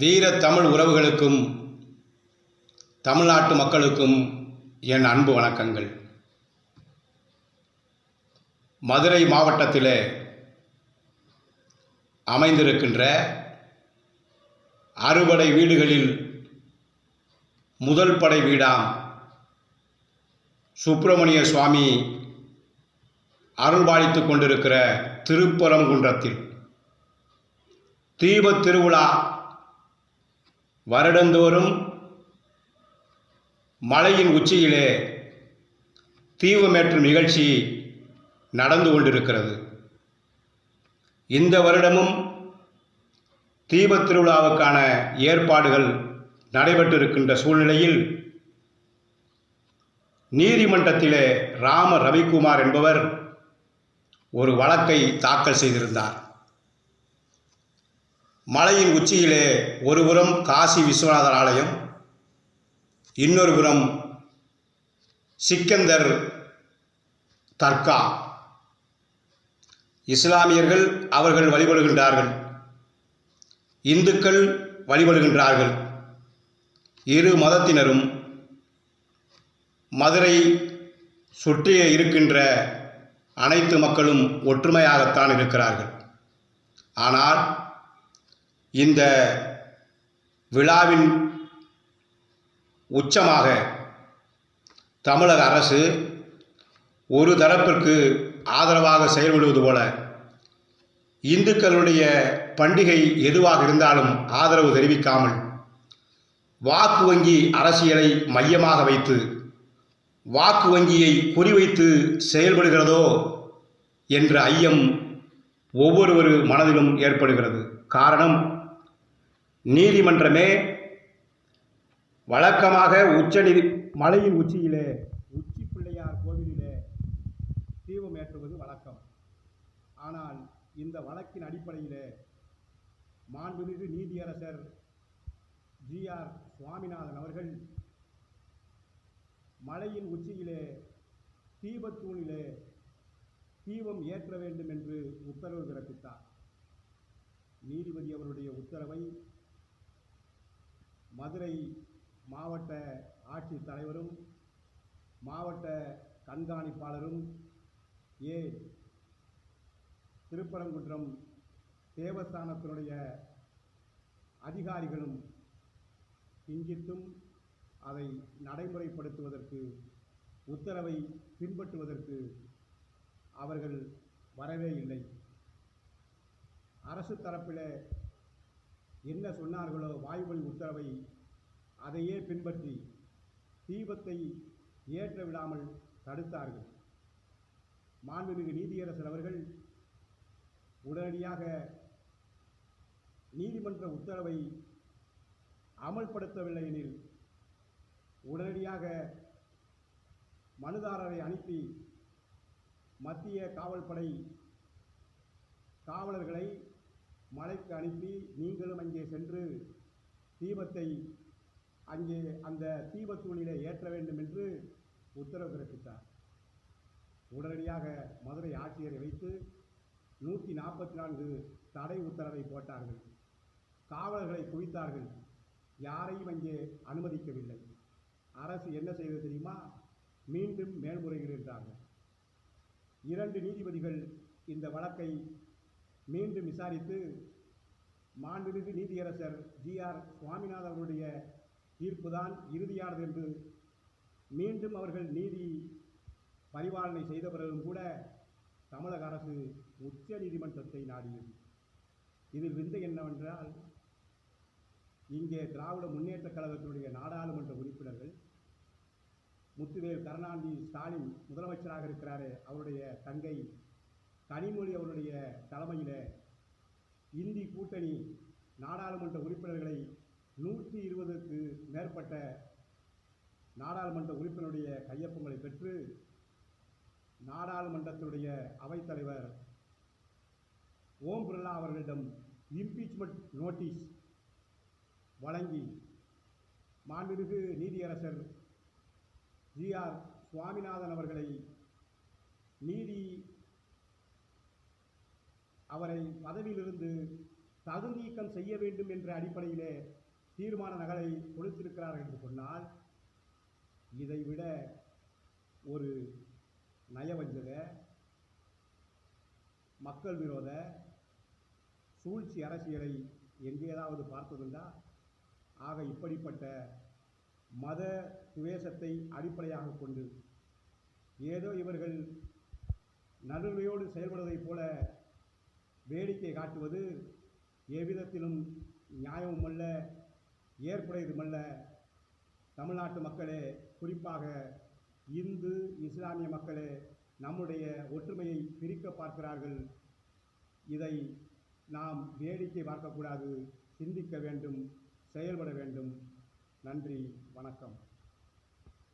வீர தமிழ் உறவுகளுக்கும் தமிழ்நாட்டு மக்களுக்கும் என் அன்பு வணக்கங்கள். மதுரை மாவட்டத்தில் அமைந்திருக்கின்ற அறுபடை வீடுகளில் முதல் படை வீடாம் சுப்பிரமணிய சுவாமி அருள்பாலித்து கொண்டிருக்கிற திருப்பரங்குன்றத்தில். தீபத் திருவிழா வருடந்தோறும் மலையின் உச்சியிலே தீபமேற்றும் நிகழ்ச்சி நடந்து கொண்டிருக்கிறது. இந்த வருடமும் தீபத் திருவிழாவுக்கான ஏற்பாடுகள் நடைபெற்றிருக்கின்ற சூழ்நிலையில் நீதிமன்றத்திலே ராம ரவிக்குமார் என்பவர் ஒரு வழக்கை தாக்கல் செய்திருந்தார். மலையின் உச்சியிலே ஒருபுறம் காசி விஸ்வநாதர் ஆலயம் இன்னொரு புறம் சிக்கந்தர் தர்கா. இஸ்லாமியர்கள் அவர்கள் வழிபடுகின்றார்கள். இந்துக்கள் வழிபடுகின்றார்கள். இரு மதத்தினரும் மதுரை சுற்றிய இருக்கின்ற அனைத்து மக்களும் ஒற்றுமையாகத்தான் இருக்கிறார்கள். ஆனால் இந்த விழாவின் உச்சமாக தமிழக அரசு ஒரு தரப்பிற்கு ஆதரவாக செயல்படுவது போல இந்துக்களுடைய பண்டிகை எதுவாக இருந்தாலும் ஆதரவு தெரிவிக்காமல் வாக்கு வங்கி அரசியலை மையமாக வைத்து வாக்கு வங்கியை குறிவைத்து செயல்படுகிறதோ என்ற ஐயம் ஒவ்வொருவர் மனதிலும் ஏற்படுகிறது. காரணம் நீதிமன்றமே வழக்கமாக உச்சநீதி மலையின் உச்சியிலே உச்சி பிள்ளையார் கோவிலிலே தீபம் ஏற்றுவது வழக்கம். ஆனால் இந்த வழக்கின் அடிப்படையிலே மாண்புமிகு நீதியரசர் ஜி ஆர் சுவாமிநாதன் அவர்கள் மலையின் உச்சியிலே தீபத்தூணிலே தீபம் ஏற்ற வேண்டும் என்று உத்தரவு பிறப்பித்தார். நீதிபதி அவருடைய உத்தரவை மதுரை மாவட்ட ஆட்சித் தலைவரும் மாவட்ட கண்காணிப்பாளரும் ஏ. திருப்பரங்குன்றம் தேவஸ்தானத்தினுடைய அதிகாரிகளும் கிஞ்சித்தும் அதை நடைமுறைப்படுத்துவதற்கு உத்தரவை பின்பற்றுவதற்கு அவர்கள் வரவே இல்லை. அரசு தரப்பில் என்ன சொன்னார்களோ வாய்மொழி உத்தரவை அதையே பின்பற்றி தீபத்தை ஏற்ற விடாமல் தடுத்தார்கள். மாண்புமிகு நீதியரசர் அவர்கள் உடனடியாக நீதிமன்ற உத்தரவை அமல்படுத்தவில்லை எனில் உடனடியாக மனுதாரரை அனுப்பி மத்திய காவல்படை காவலர்களை மலைக்கு அனுப்பி நீங்களும் அங்கே சென்று தீபத்தை அங்கே அந்த தீபத்தூணிலே ஏற்ற வேண்டும் என்று உத்தரவு பிறப்பித்தார். உடனடியாக மதுரை ஆட்சியரை வைத்து நூற்றி நாற்பத்தி நான்கு தடை உத்தரவை போட்டார்கள். காவலர்களை குவித்தார்கள். யாரையும் அங்கே அனுமதிக்கவில்லை. அரசு என்ன செய்தது தெரியுமா? மீண்டும் மேல்முறையீடு என்றார்கள். இரண்டு நீதிபதிகள் இந்த வழக்கை மீண்டும் விசாரித்து மாண்புமிகு நீதியரசர் ஜி ஆர் சுவாமிநாதன் அவருடைய தீர்ப்புதான் இறுதியானது என்று மீண்டும் அவர்கள் நீதி பரிபாலனை செய்த பிறகும் கூட தமிழக அரசு உச்ச நீதிமன்றத்தை நாடியது. இதில் விந்தை என்னவென்றால் இங்கே திராவிட முன்னேற்றக் கழகத்தினுடைய நாடாளுமன்ற உறுப்பினர்கள் முத்துவேல் கருணாநிதி ஸ்டாலின் முதலமைச்சராக இருக்கிறாரே அவருடைய தங்கை கனிமொழி அவருடைய தலைமையில் இந்தி கூட்டணி நாடாளுமன்ற உறுப்பினர்களை நூற்றி இருபதுக்கு மேற்பட்ட நாடாளுமன்ற உறுப்பினருடைய கையொப்பங்களை பெற்று நாடாளுமன்றத்தினுடைய அவைத்தலைவர் ஓம் பிர்லா அவர்களிடம் இம்பீச்மெண்ட் நோட்டீஸ் வழங்கி மாண்புமிகு நீதியரசர் ஜி ஆர் சுவாமிநாதன் அவர்களை நீதி அவரை பதவியிலிருந்து தகுநீக்கம் செய்ய வேண்டும் என்ற அடிப்படையிலே தீர்மான நகலை கொடுத்திருக்கிறார் என்று சொன்னால் இதைவிட ஒரு நயவஞ்சக மக்கள் விரோத சூழ்ச்சி அரசியலை எங்கேயாவது பார்த்ததுண்டா? ஆக இப்படிப்பட்ட மத துவேஷத்தை அடிப்படையாக கொண்டு ஏதோ இவர்கள் நடுநிலையோடு செயல்படுவதைப் போல வேடிக்கை காட்டுவது எவ்விதத்திலும் நியாயமுமல்ல ஏற்புடையதுமல்ல. தமிழ்நாட்டு மக்களே குறிப்பாக இந்து இஸ்லாமிய மக்களே நம்முடைய ஒற்றுமையை பிரிக்க பார்க்கிறார்கள். இதை நாம் வேடிக்கை பார்க்கக்கூடாது சிந்திக்க வேண்டும் செயல்பட வேண்டும். நன்றி வணக்கம்.